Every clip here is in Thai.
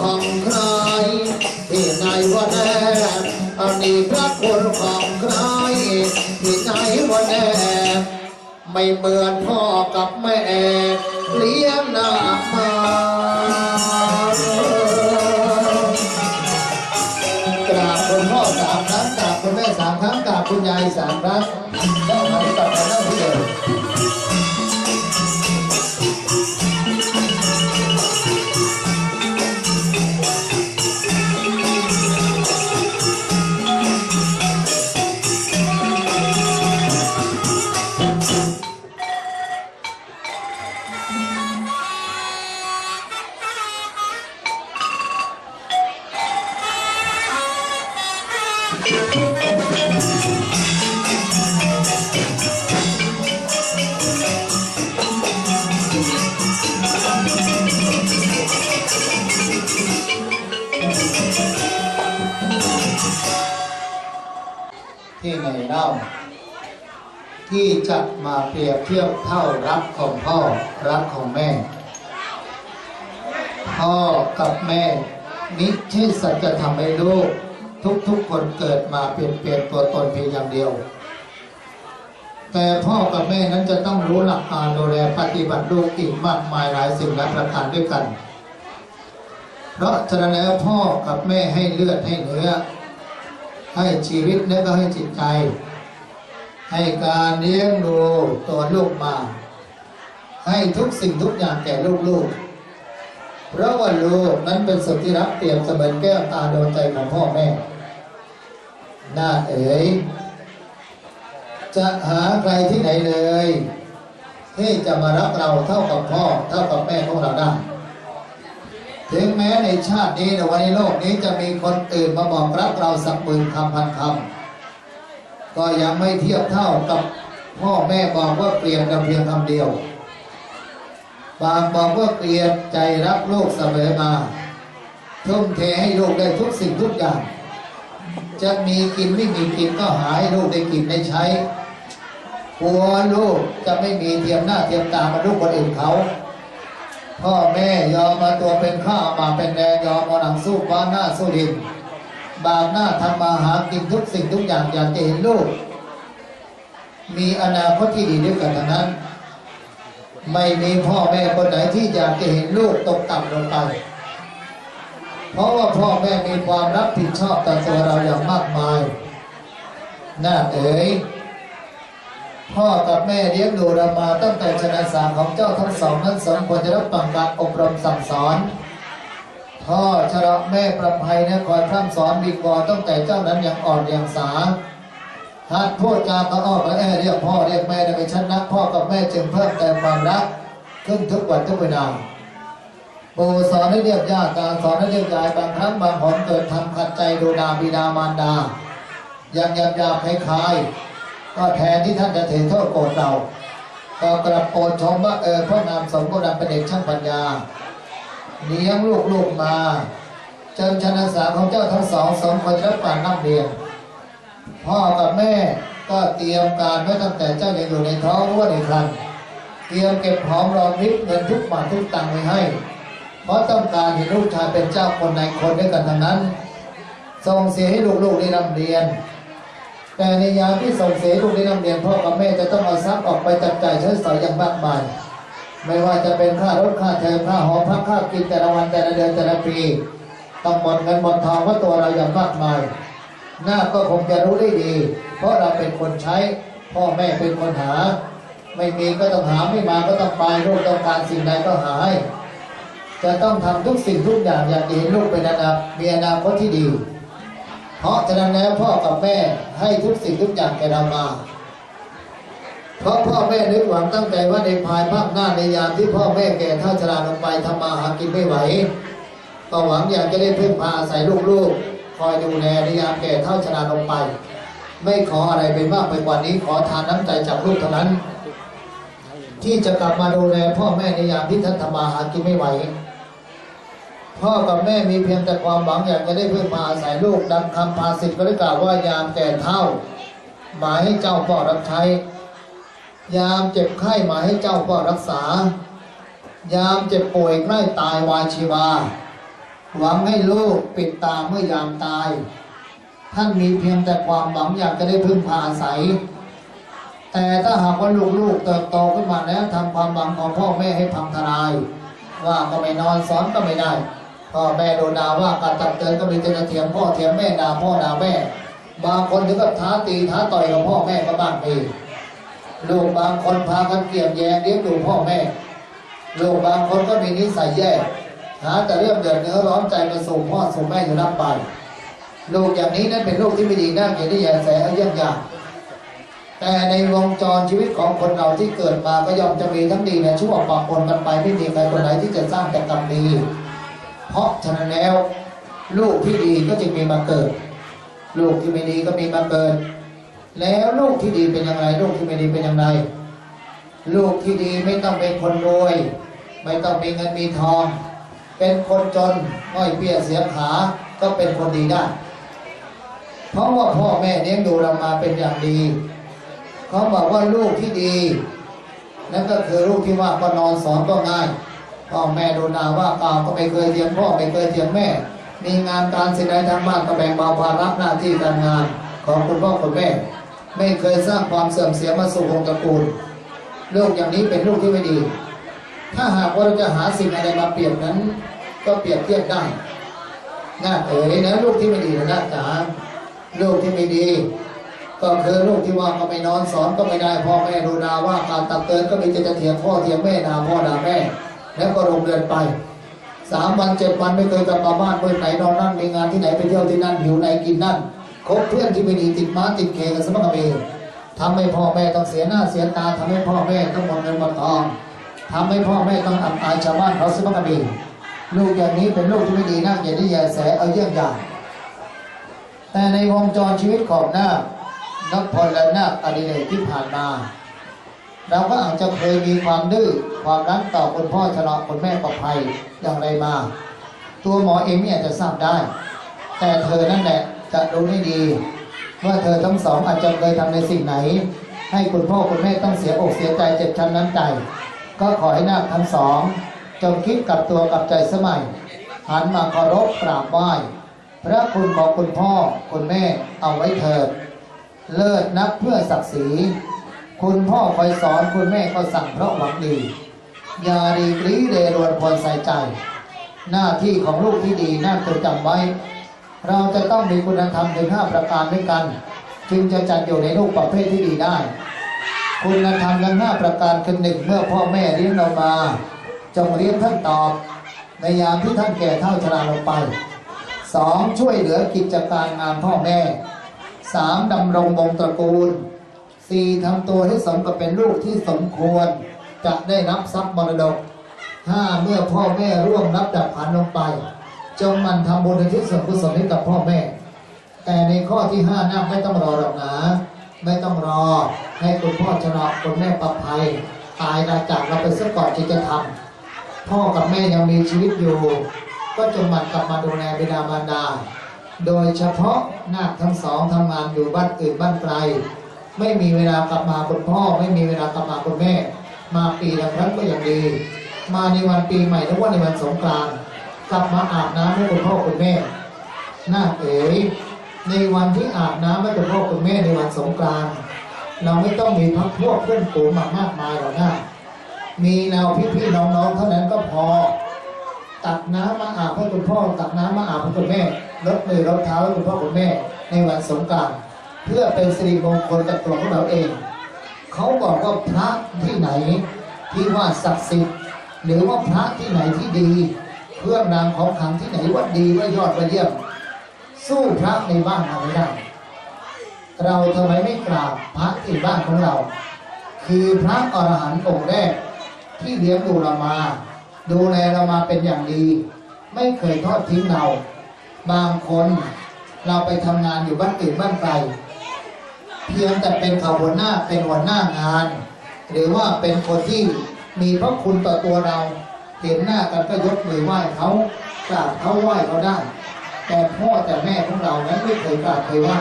ของใครที่ไหนวะแน่อันนี้พระคุณของใครที่ไหนวะแน่ไม่เหมือนพ่อกับแม่เลี้ยงหน้ามากราบคุณพ่อสามครั้งกราบคุณแม่สามครั้งกราบคุณยายสามครั้ง ที่จะมาเปรียบเทียบเท่ารักของพ่อรักของแม่ พ่อกับแม่มิใช่สัจธรรมให้ลูกทุกๆคนเกิดมาเปลี่ยนเปลี่ยนตัวตนเพียงอย่างเดียว แต่พ่อกับแม่นั้นจะต้องรู้หลักการดูแลปฏิบัติลูกอีกมากมายหลายสิ่งหลายประการด้วยกัน เพราะฉะนั้นแล้วพ่อกับแม่ให้เลือดให้เนื้อ ให้ชีวิตและก็ให้จิตใจ ให้การเลี้ยงดูตัวลูกมา ให้ทุกสิ่งทุกอย่างแก่ลูกๆ เพราะว่าลูกนั้นเป็นสุดที่รักเปรียบเสมือนแก้วตาดวงใจของพ่อแม่ หน้าเอ๋ยจะหาใครที่ไหนเลย ที่จะมารักเราเท่ากับพ่อเท่ากับแม่ของเราได้ถึงแม้ในชาตินี้ในวันในโลกนี้จะมีคนอื่นมาบอกรักเราสักหมื่นคำพันคำ ก็ยังไม่เทียบเท่ากับพ่อแม่บอกว่าเปลี่ยนกันเพียงคำเดียว บางบอกว่าเปลี่ยนใจรักลูกเสมอมาทุ่มเทให้ลูกได้ทุกสิ่งทุกอย่าง จะมีกินไม่มีกินก็หาให้ลูกได้กินได้ใช้หัวลูกจะไม่มีเทียมหน้าเทียมตามาลูกคนอื่นเขา พ่อแม่ยอมมาตัวเป็นข้ามาเป็นแดงยอมมาหลังสู้ฟ้าหน้าสู้ดิน บากหน้าทำมาหากินทุกสิ่งทุกอย่างอยากจะเห็นลูก มีอนาคตที่ดีด้วยกันทั้งนั้น ไม่มีพ่อแม่คนไหนที่อยากจะเห็นลูกตกต่ำลงไป เพราะว่าพ่อแม่มีความรับผิดชอบต่อตัวเราอย่างมากมายน่าเอ๋ยพ่อกับแม่เลี้ยงดูเรามาตั้งแต่ชนะสารของเจ้าทั้งสองนั้นสมควรจะรับฟังการอบรมสั่งสอน พ่อชระแม่ประภัยนี่ยคอยพร่ำสอนดีกว่าตั้งแต่เจ้านั้นยังอ่อนยังสาหัดพูดจาก็อ้อก็แอเรียกพ่อเรียกแม่ในชั้นนักพ่อกับแม่จึงเพิ่มแต่ความรักขึ้นทุกวันทุกเวลาปู่สอนให้เรียกญาติการสอนให้เรียกยายบางครั้งบางหนเกิดทำขัดใจดูดาบิดามารดายังยับยับคล้ายๆก็แทนที่ท่านจะเทโทษโกรธเราก็กระโปรดชมว่าเออพระนามสมบูรณ์เป็นเด็กช่างปัญญา เลี้ยงลูกๆมา จนชนะสาของเจ้าทั้งสองสมควรรับการนับเรียน พ่อกับแม่ก็เตรียมการไว้ตั้งแต่เจ้ายังอยู่ในท้องว่าในครันเตรียมเก็บหอมรอมริบเงินทุกบาททุกตังค์ไว้ให้ เพราะต้องการเห็นลูกชายเป็นเจ้าคนในคนด้วยกันทั้งนั้น ส่งเสียให้ลูกๆได้ร่ำเรียน แต่ในยามที่ส่งเสียลูกได้ร่ำเรียนพ่อกับแม่จะต้องเอาทรัพย์ออกไปจับจ่ายใช้สอยอย่างมากมาย ไม่ว่าจะเป็นค่ารถค่าเทอมค่าหอพักค่ากินแต่ละวันแต่ละเดือนแต่ละปีต้องหมดเงินหมดทองว่าตัวเราอย่างมากมายหน้าก็คงจะรู้ได้ดี เพราะเราเป็นคนใช้ พ่อแม่เป็นคนหา ไม่มีก็ต้องหาไม่มาก็ต้องไปลูกต้องการสิ่งใดก็หาให้จะต้องทำทุกสิ่งทุกอย่างอยากเห็นลูกเป็นอนาคตมีอนาคตที่ดี เพราะฉะนั้นแล้วพ่อกับแม่ให้ทุกสิ่งทุกอย่างแก่เรามา เพราะพ่อแม่นึกหวังตั้งใจว่าในภายภาคหน้าในยามที่พ่อแม่แก่เท่าชราลงไปทำมาหากินไม่ไหว ก็หวังอยากจะได้พึ่งพาอาศัยลูกๆ คอยดูแลในยามแก่เท่าชราลงไป ไม่ขออะไรเป็นมากไปกว่านี้ขอทานน้ำใจจากลูกเท่านั้น ที่จะกลับมาดูแลพ่อแม่ในยามที่ท่านทำมาหากินไม่ไหวพ่อกับแม่มีเพียงแต่ความหวังอยากจะได้พึ่งพาอาศัยลูกดังคำภาษิตก็ได้กล่าวว่ายามแก่เท่า หมายให้เจ้าพ่อรับใช้ ยามเจ็บไข้มาให้เจ้าพ่อรักษา ยามเจ็บป่วยใกล้ตายวายชีวา หวังให้ลูกปิดตาเมื่อยามตาย ท่านมีเพียงแต่ความหวังอยากจะได้พึ่งพาอาศัย แต่ถ้าหากว่าลูกๆเติบโตขึ้นมาแล้วทำความหวังของพ่อแม่ให้พังทลาย ว่าก็ไม่นอนสอนก็ไม่ได้พ่อแม่โดนด่าว่าการตักเตือนก็มีแต่จะเถียงพ่อเถียงแม่ด่าพ่อด่าแม่ บางคนถึงกับท้าตีท้าต่อยกับพ่อแม่ก็บ้างมี ลูกบางคนพากันเกลียดแยงเลี้ยงดูพ่อแม่ ลูกบางคนก็มีนิสัยแย่ หาแต่เรื่องเดือดเนื้อร้อนใจมาส่งพ่อส่งแม่อยู่รับไปลูกอย่างนี้นั้นเป็นลูกที่ไม่ดีน่าเกลียดที่แย่แสเยี่ยงอย่างแต่ในวงจรชีวิตของคนเราที่เกิดมาก็ย่อมจะมีทั้งดีและชั่วปะปนกันไปไม่มีใครคนไหนที่จะสร้างแต่กรรมดี เพราะฉะนั้นแล้ว ลูกที่ดีก็จึงมีมาเกิด ลูกที่ไม่ดีก็มีมาเกิด แล้วลูกที่ดีเป็นอย่างไร ลูกที่ไม่ดีเป็นอย่างไร ลูกที่ดีไม่ต้องเป็นคนรวย ไม่ต้องมีเงินมีทอง เป็นคนจนง่อยเปียเสียขาก็เป็นคนดีได้ เพราะว่าพ่อแม่เลี้ยงดูเรามาเป็นอย่างดี เขาบอกว่าลูกที่ดี นั่นก็คือลูกที่ว่าก็นอนสอนก็ง่ายพ่อแม่ดูนาว่ากล่าวก็ไม่เคยเถียงพ่อไม่เคยเถียงแม่ มีงานการสิ่งใดทางบ้านก็แบ่งเบาภาระหน้าที่การงานของคุณพ่อคุณแม่ ไม่เคยสร้างความเสื่อมเสียมาสู่วงตระกูลลูกอย่างนี้เป็นลูกที่ไม่ดี ถ้าหากว่าเราจะหาสิ่งอะไรมาเปรียบนั้น ก็เปรียบเทียบได้น่าเอ๋ยนะลูกที่ไม่ดีนะจ๋าลูกที่ไม่ดี ก็คือลูกที่ว่าก็ไม่นอนสอนก็ไม่ได้พ่อแม่ดูนาว่าการตักเตือนก็มีจะเถียงพ่อเถียงแม่ด่าพ่อด่าแม่ แล้วก็ลงเรือนไปสามวันเจ็ดวันไม่เคยกลับมาบ้านเมื่อไหนนอนนั่นมีงานที่ไหนไปเที่ยวที่นั่นหิวไหนกินนั่น คบเพื่อนที่ไม่ดีติดม้าติดเคกันสมัครเองทำให้พ่อแม่ต้องเสียหน้าเสียตาทำให้พ่อแม่ต้องหมดเงินหมดทองทำให้พ่อแม่ต้องอับอายชาวบ้านเขาสมัครเองลูกอย่างนี้เป็นลูกที่ไม่ดีน่าเกลียดที่แยแสเอาเยี่ยงอย่างแต่ในวงจรชีวิตของนาคนักพลและนาคอดิเรกที่ผ่านมา เราก็อาจจะเคยมีความดื้อความรักต่อคุณพ่อชะลอคุณแม่ประภัยอย่างไรมา ตัวหมอเองเนี่ยจะทราบได้ แต่เธอนั่นแหละ จะรู้ได้ดี ว่าเธอทั้งสองอาจจะเคยทำในสิ่งไหน ให้คุณพ่อคุณแม่ต้องเสียอกเสียใจเจ็บช้ำน้ำใจ ก็ขอให้นาคทั้งสองจงคิดกับตัวกับใจสมัยหันมาเคารพกราบไหว้พระคุณของคุณพ่อคุณแม่เอาไว้เถิด เลิศนักเพื่อศักดิ์ศรี คุณพ่อคอยสอนคุณแม่ก็สั่งเพราะหวังดีอย่ารีกรีเรรวนควรใส่ใจ หน้าที่ของลูกที่ดีน่าจดจำไว้ เราจะต้องมีคุณธรรมถึงห้าประการด้วยกัน จึงจะจัดอยู่ในลูกประเภทที่ดีได้ คุณธรรมทั้งห้าประการคือหนึ่งเมื่อพ่อแม่เลี้ยงเรามา จงเลี้ยงท่านตอบ ในยามที่ท่านแก่เท่าชราลงไปสองช่วยเหลือกิจการงานพ่อแม่สามดำรงวงตระกูลสี่ทำตัวให้สมกับเป็นลูกที่สมควร จะได้รับทรัพย์มรดกห้าเมื่อพ่อแม่ร่วมรับดับขันลงไป จงมันทำบุญในที่ส่วนกุศลให้กับพ่อแม่ แต่ในข้อที่ห้านั่ไม่ต้องรอหรอกนะไม่ต้องรอให้คุณพ่อชนะคุณแม่ประภัย ตายจากเราไปซะก่อนจึงจะทำพ่อกับแม่ยังมีชีวิตอยู่ ก็จงมันกลับมาดูแลบิดามารดา โดยเฉพาะนาคทั้งสองทำงานอยู่บ้านอื่นบ้านไกล ไม่มีเวลากลับมาคุณพ่อ ไม่มีเวลากลับมาคุณแม่ มาปีละครั้งก็ยังดี มาในวันปีใหม่หรือว่าในวันสงกรานต์ กลับมาอาบน้ำให้คุณพ่อคุณแม่นาคเอ๋ยในวันที่อาบน้ำให้คุณพ่อคุณแม่ในวันสงกรานต์เราไม่ต้องมีพักพวกเพื่อนฝูงมามากมายหรอกนะมีแนวพี่ๆน้องๆเท่านั้นก็พอ ตักน้ำมาอาบให้คุณพ่อ ตักน้ำมาอาบให้คุณแม่ลดมือลดเท้าให้คุณพ่อคุณแม่ ในวันสงกรานต์เพื่อเป็นสิริมงคลกับตัวของเราเอง เขาบอกว่าพระที่ไหนที่ว่าศักดิ์สิทธิ์หรือว่าพระที่ไหนที่ดี เครื่องรางของขลังที่ไหนว่าดีว่ายอดว่าเยี่ยม สู้พระในบ้านเราไม่ได้ เราทำไมไม่กราบพระที่บ้านของเรา คือพระอรหันต์องค์แรก ที่เลี้ยงดูเรามา ดูแลเรามาเป็นอย่างดี ไม่เคยทอดทิ้งเรา บางคนเราไปทำงานอยู่บ้านอื่นบ้านไกลเพียงแต่เป็นเขาหัวหน้าเป็นหัวหน้างาน หรือว่าเป็นคนที่มีพระคุณต่อตัวเรา เห็นหน้ากันก็ยกมือไหว้เขากราบเขาไหว้เขาได้ แต่พ่อแต่แม่ของเรานั้นไม่เคยกราบเคยไหว้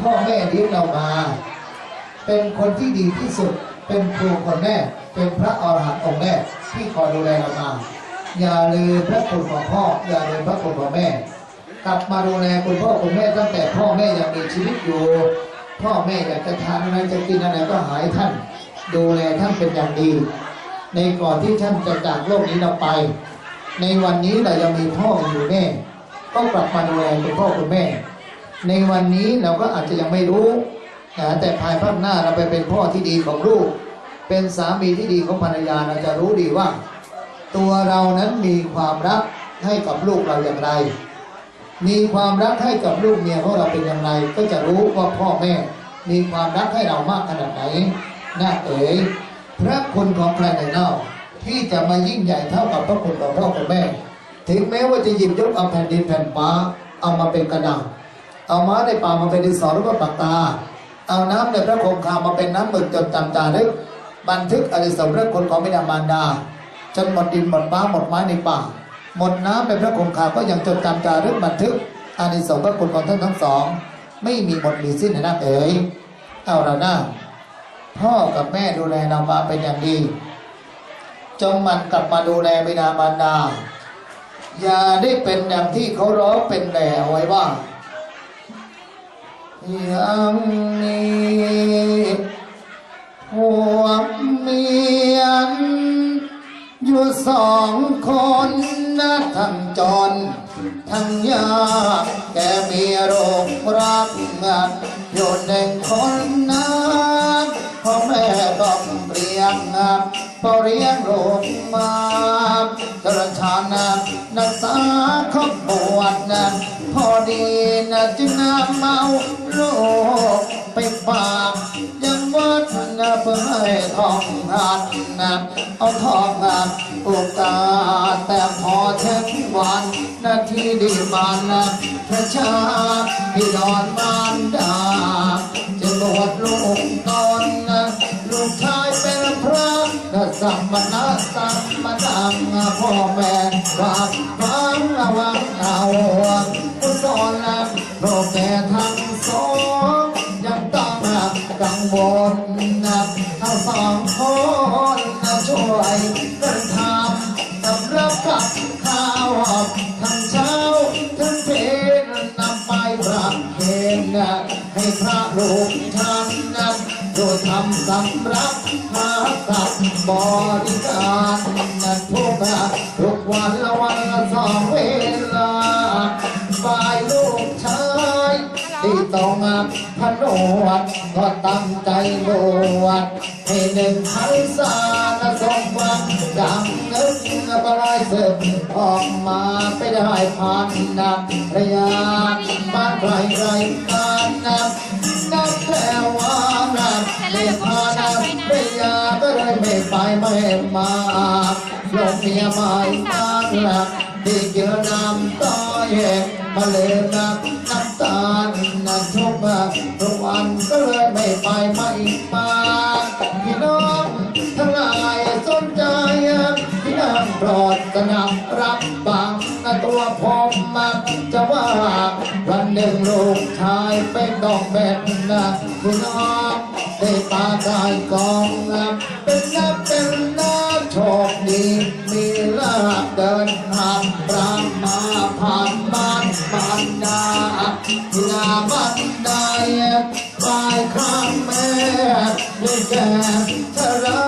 พ่อแม่เลี้ยงเรามา เป็นคนที่ดีที่สุด เป็นครูคนแรกเป็นพระอรหันต์องค์แรกที่คอยดูแลเรามาอย่าลืมพระคุณของพ่อ อย่าลืมพระคุณของแม่ กลับมาดูแลคุณพ่อคุณแม่ตั้งแต่พ่อแม่ยังมีชีวิตอยู่ พ่อแม่อยากจะทานอะไรจะกินอะไรก็หายท่าน ดูแลท่านเป็นอย่างดี ในก่อนที่ท่านจะจากโลกนี้เราไป ในวันนี้เรายังมีพ่ออยู่แม่ ก็กลับมาดูแลคุณพ่อคุณแม่ ในวันนี้เราก็อาจจะยังไม่รู้นะแต่ภายภาคหน้าเราไปเป็นพ่อที่ดีของลูก เป็นสามีที่ดีของภรรยาเราจะรู้ดีว่า ตัวเรานั้นมีความรักให้กับลูกเราอย่างไร มีความรักให้กับลูกเมียของเราเป็นอย่างไร ก็จะรู้ว่าพ่อแม่ มีความรักให้เรามากขนาดไหนน่าเอ๋ย พระคุณของใครในเล่าที่จะมายิ่งใหญ่เท่ากับพระคุณของพ่อกับแม่ ถึงแม้ว่าจะหยิบยกเอาแผ่นดินแผ่นฟ้าเอามาเป็นกระดาษเอาม้าในป่ามาเป็นดินสอหรือว่าปากกาเอาน้ำในพระคงคามาเป็นน้ำหมึกจดจำจารึกบันทึกอริสมพระคุณของบิดามารดาจนหมดดินหมดฟ้าหมดไม้ในป่า หมดน้ำในพระคงคาก็ยังจดจำจารึกบันทึกอานิสงส์พระคุณของท่านทั้งสอง ไม่มีหมดมีสิ้นนะเอ๋ยเอาละนะ พ่อกับแม่ดูแลเรามาเป็นอย่างดี จงมันกลับมาดูแลบิดามารดา อย่าได้เป็นอย่างที่เขาร้องเป็นแหล่ไว้ว่ายังมีผัวเมียนอยู่สองคนนะทั้งจนทั้งยากแกมีโรครักงันอยู่หนึ่งคนนั้น เรียงงันพอเรียงลูกมากระชานะนักษาขาปวดนะพอดีนะจึงนำเมาลูกไปฝากยังวัดนะเพื่อให้ทองหัดนะเอาทองหัดโอกาสแต่พอเช็ควันนาทีดีมันนะพระชาพี่ดอนมารดาจะบวชลูกตอน สัมมนาสัมมนังพ่อแม่ฝากฟังระวังเอาผู้สอนนะโปรแก่ทั้งสองยังต้องกังวลนะทั้งสองคนนะช่วยกันทำสำหรับกับข้าวทั้งเช้าทั้งเพลนนำไปพระเพลนให้พระลูกท่าย ทำสำรับมากับบริการนทุกทุกวันละวันละสองเวลาฝ่ายลูกชายที่ต้องพนวดก็ตั้งใจบวชให้หนึ่งพันษาละสมหวังดังนึกก็ลอยสึกออกมาไปได้ผ่านนับระยะบ้านใครใครการนับ ไม่ม่มาลงเมียไม่มาหลักที่เจอน้ำตาแยมาเลยนับน้ำตาลนับทุกวันทุกวันก็เลยไม่ไปไม่มาพี่น้องทั้งหลายสนใจพี่น้องโปรดสนับรับฟังนะตัวผมมาจะว่าวันหนึ่งลูกชายเป็นดอกแบบนะพี่น้องได้ปาตายกองนะ เป็นหน้าโชคดีมีลาบเดินทางปรามมาผ่านบ้านบ้านดาหน้าบ้านใดปลายข้างแม่ด้วยแก่ชรา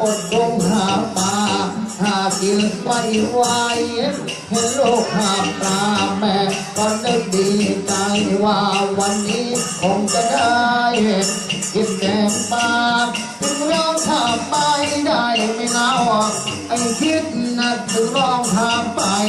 อดคงหาปลาหากินไว้ไว เห็นลูกหาบตาแม่ก็นึกดีใจว่าวันนี้คงจะได้กินแกงปาถึงร้องทำไปได้ไม่นาวไอ้คิดนะถึงร้องทำไป